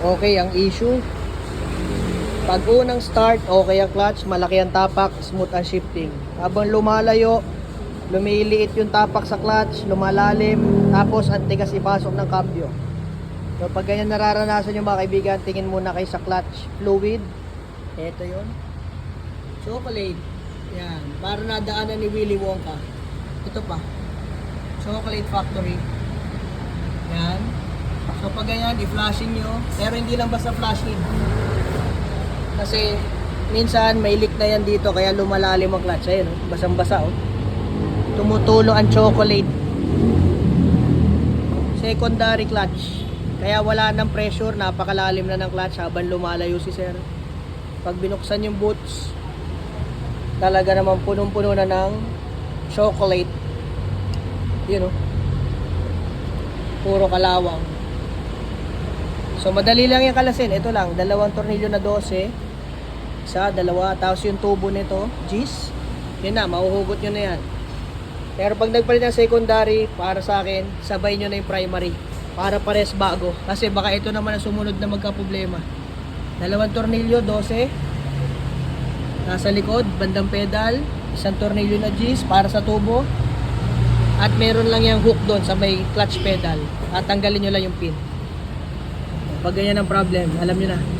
okay ang issue. Pag unang start, okay ang clutch, malaki ang tapak, smooth ang shifting. Habang lumalayo, lumiliit yung tapak sa clutch, lumalalim, tapos ang tigas ipasok ng cambio. So pag ganyan nararanasan nyo mga kaibigan, tingin muna kayo sa clutch fluid. Ito yon Chocolate. Yan. Para nadaanan ni Willy Wonka. Ito pa. Chocolate Factory. Yan. Pag ganyan, i-flashing nyo. Pero hindi lang basta flashing. Kasi minsan may leak na yan dito kaya lumalalim ang clutch. Ayun, oh. basang-basa oh. Tumutulo ang chocolate. Secondary clutch. Kaya wala ng pressure, napakalalim na ng clutch habang lumalayo si sir. Pag binuksan yung boots, talaga naman punong-puno na ng chocolate. Yun oh. Puro kalawang. So madali lang yung kalasin. Ito lang, dalawang tornilyo na 12. Isa, dalawa. Tapos yung tubo nito, G's. Yun na, mahuhugot nyo na yan. Pero pag nagpalit ng secondary, para sa akin, sabay nyo na yung primary. Para pares bago. Kasi baka ito naman ang sumunod na magka-problema. Dalawang tornilyo, 12. Nasa likod, bandang pedal. Isang tornilyo na G's para sa tubo. At meron lang yung hook doon sa may clutch pedal. At tanggalin nyo lang yung pin. Pag ganyan ang problem, alam nyo na.